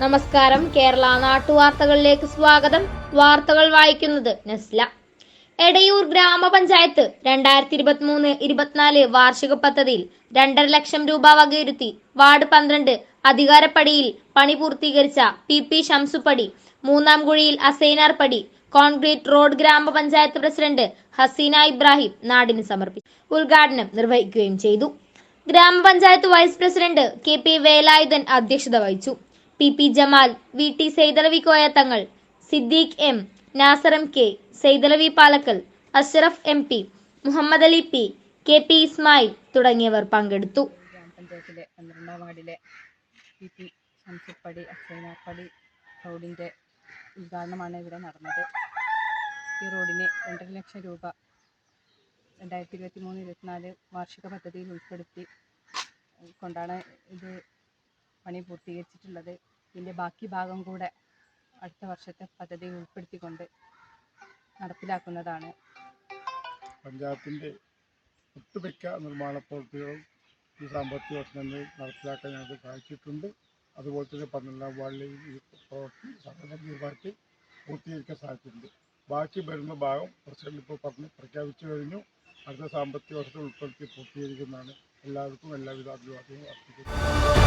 നമസ്കാരം. കേരള നാട്ടുവാർത്തകളിലേക്ക് സ്വാഗതം. വാർത്തകൾ വായിക്കുന്നത് നസ്ല. എടയൂർ ഗ്രാമപഞ്ചായത്ത് രണ്ടായിരത്തി ഇരുപത്തി മൂന്ന് ഇരുപത്തിനാല് വാർഷിക പദ്ധതിയിൽ രണ്ടര ലക്ഷം രൂപ വകയിരുത്തി വാർഡ് പന്ത്രണ്ട് അധികാരപ്പടിയിൽ പണി പൂർത്തീകരിച്ച പി പി ഷംസുപ്പടി മൂന്നാം കുഴിയിൽ അസൈനാർ പടി കോൺക്രീറ്റ് റോഡ് ഗ്രാമപഞ്ചായത്ത് പ്രസിഡന്റ് ഹസീന ഇബ്രാഹിം നാടിന് സമർപ്പിച്ചു. ഉദ്ഘാടനം നിർവഹിക്കുകയും ചെയ്തു. ഗ്രാമപഞ്ചായത്ത് vice president K P Velayudhan അധ്യക്ഷത വഹിച്ചു. P P Jamal V T Saithalavi Koyathangal Siddique M Nasar M K Saithalavi Palakkal Ashraf M P Muhammad Ali P K P Ismail തുടങ്ങിയവർ പങ്കെടുത്തു. വാർഡിലെ പി പി ഉദ്ഘാടനമാണ് ഇവിടെ നടന്നത്. ഈ റോഡിന് രണ്ടര ലക്ഷം രൂപ രണ്ടായിരത്തി ഇരുപത്തി മൂന്ന് ഇരുപത്തിനാല് വാർഷിക പദ്ധതിയിൽ ഉൾപ്പെടുത്തി കൊണ്ടാണ് ഇത് പണി പൂർത്തീകരിച്ചിട്ടുള്ളത്. ഇതിന്റെ ബാക്കി ഭാഗം കൂടെ അടുത്ത വർഷത്തെ പദ്ധതി ഉൾപ്പെടുത്തിക്കൊണ്ട് നടപ്പിലാക്കുന്നതാണ്. പഞ്ചായത്തിന്റെ ഒട്ടുമിക്ക നിർമ്മാണ പ്രവൃത്തികളും ഈ സാമ്പത്തിക വർഷം തന്നെ നടപ്പിലാക്കാൻ ഞങ്ങൾക്ക് സാധിച്ചിട്ടുണ്ട്. അതുപോലെ തന്നെ പന്ത്രണ്ടാം വാർഡിലെയും ഈ പ്രവൃത്തി സമയബന്ധിതമായിട്ട് പൂർത്തീകരിക്കാൻ സാധിച്ചിട്ടുണ്ട്. ബാക്കി വരുന്ന ഭാഗം പ്രസിഡന്റ് ഇപ്പോൾ പറഞ്ഞ് പ്രഖ്യാപിച്ചു കഴിഞ്ഞു. അടുത്ത സാമ്പത്തിക വർഷത്തിൽ ഉൾപ്പെടുത്തി പൂർത്തീകരിക്കുന്നതാണ് എല്ലാവർക്കും എല്ലാവിധ അഭിവാദ്യവും അർപ്പിക്കുന്നു.